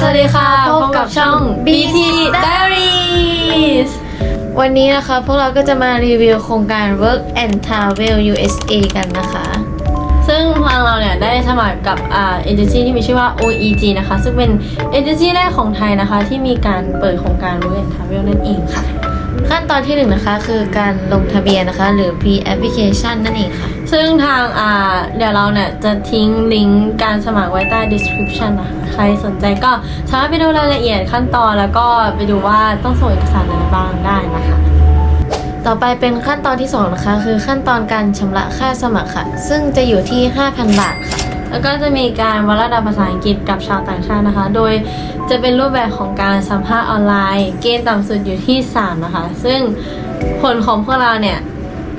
สวัสดีค่ะ พบกับช่อง BT Diaries วันนี้นะคะ พวกเราก็จะมารีวิวโครงการ Work and Travel USA กันนะคะ ซึ่งทางเราเนี่ย ได้สมัครกับอ่าเอเจนซี่ที่มีชื่อว่า OEG นะคะ ซึ่งเป็นเอเจนซี่แรกของไทยนะคะ ที่มีการเปิดโครงการ Work and Travel นั่นเองค่ะ ขั้นตอนที่หนึ่งนะคะ คือการลงทะเบียนนะคะ หรือ Pre Application นั่นเองค่ะ ซึ่งทางอ่าเดี๋ยวเราเนี่ยจะทิ้งลิงก์การสมัครไว้ใต้ description นะคะ ใครสนใจก็สามารถไปดูรายละเอียดขั้นตอนแล้วก็ไปดูว่าต้องส่งเอกสารอะไรบ้างได้นะคะ ต่อไปเป็นขั้นตอนที่ 2 นะคะ คือขั้นตอนการชำระค่าสมัครค่ะ ซึ่งจะอยู่ที่ 5,000 บาทค่ะ แล้วก็จะมีการวัดระดับภาษาอังกฤษกับชาวต่างชาตินะคะ โดยจะเป็นรูปแบบของการสัมภาษณ์ออนไลน์ เกณฑ์ต่ำสุดอยู่ที่ 3 นะคะ ซึ่งผลของพวกเราเนี่ย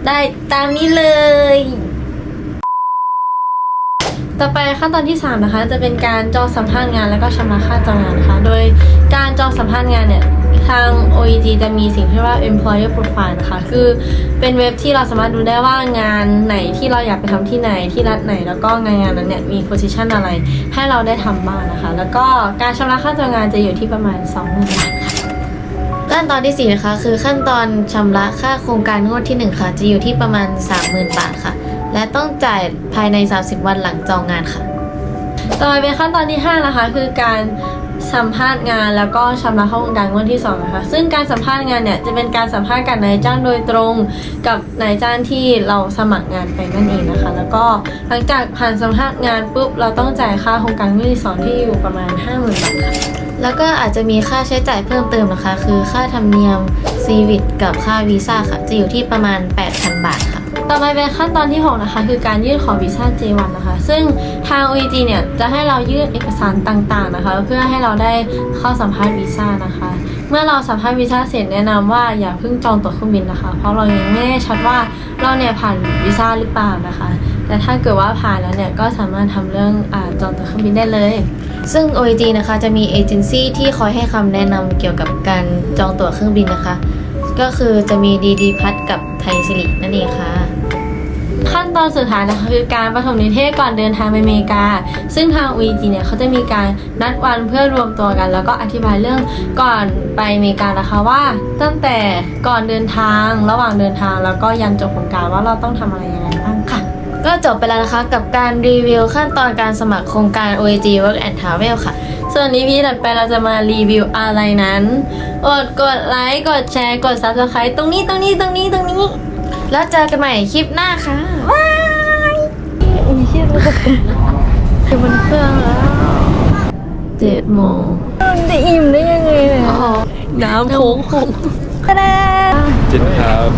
ได้ตามนี้เลย ต่อไปขั้นตอนที่ 3 นะคะ จะเป็นการจองสัมภาษณ์งานแล้วก็ชำระค่าจองงานนะคะ โดยการจองสัมภาษณ์งานเนี่ยทาง OEG จะมีสิ่งที่เรียกว่า employer profile นะคะ คือเป็นเว็บที่เราสามารถดูได้ว่างานไหนที่เราอยากไปทำที่ไหนที่รัฐไหน แล้วก็งานงานนั้นเนี่ยมี position อะไรให้เราได้ทำบ้างนะคะ แล้วก็การชำระค่าจองงานจะอยู่ที่ประมาณ 20,000บาทค่ะขั้นตอนที่ 4 นะคะ คือขั้นตอนชำระค่าโครงการงวดที่ 1 ค่ะ จะอยู่ที่ประมาณ 30,000 บาทค่ะ และต้องจ่ายภายใน 30 วันหลังจองงานค่ะ ต่อไปเป็นขั้นตอนที่ 5 นะคะ คือการสัมภาษณ์งานแล้วก็ชำระเข้าโครงการงวดที่2นะคะซึ่งการสัมภาษณ์งานเนี่ยจะเป็นการสัมภาษณ์กับนายจ้างโดยตรงกับนายจ้างที่เราสมัครงานไปนั่นเองนะคะ แล้วก็หลังจากผ่านสัมภาษณ์งานปุ๊บเราต้องจ่ายค่าโครงการงวดที่สองที่อยู่ประมาณ 50,000บาทค่ะแล้วก็อาจจะมีค่าใช้จ่ายเพิ่มเติมนะคะ คือค่าธรรมเนียมซีวิตกับค่าวีซ่าค่ะจะอยู่ที่ประมาณ 8,000 บาทค่ะ ต่อไปเป็นขั้นตอนที่ 6 นะคะ คือการยื่นขอวีซ่า J1 นะคะ ซึ่งทาง OEG เนี่ยจะให้เรายื่นเอกสารต่างๆนะคะ เพื่อให้เราได้เข้าสัมภาษณ์วีซ่านะคะ เมื่อเราสัมภาษณ์วีซ่าเสร็จแนะนำว่าอย่าเพิ่งจองตั๋วเครื่องบินนะคะ เพราะเรายังไม่แน่ชัดว่าเราเนี่ยผ่านวีซ่าหรือเปล่านะคะ แต่ถ้าเกิดว่าผ่านแล้วเนี่ยก็สามารถทำเรื่องอจองตั๋วเครื่องบินได้เลยซึ่ง OAG นะคะจะมีเอเจนซี่ที่คอยให้คำแนะนำเกี่ยวกับการจองตั๋วเครื่องบินนะคะ ก็คือจะมีดีดีพัทกับไทยสิรินั่นเองค่ะ ขั้นตอนสุดท้ายนะคะคือการประถมนิเทศก่อนเดินทางไปอเมริกา ซึ่งทาง UEG เนี่ยเขาจะมีการนัดวันเพื่อรวมตัวกัน แล้วก็อธิบายเรื่องก่อนไปอเมริกานะคะว่า ตั้งแต่ก่อนเดินทางระหว่างเดินทางแล้วก็ยันจบโครงการว่าเราต้องทำอะไรยังไงบ้างค่ะ ก็จบไปแล้วนะคะกับการรีวิวขั้นตอนการสมัครโครงการ OAG Work and Travel ค่ะ ส่วนนี้พี่ถัดไปเราจะมารีวิวอะไรนั้นกดกดไลค์กดแชร์กด subscribe ตรงนี้ตรงนี้ตรงนี้ตรงนี้ แล้วเจอกันใหม่คลิปหน้าค่ะอุ้ยเชี่ยคือบนเครื่องแล้วเจ็ดโมงจะอิ่มได้ยังไงเนี่ยน้ำโค้งจิตครับ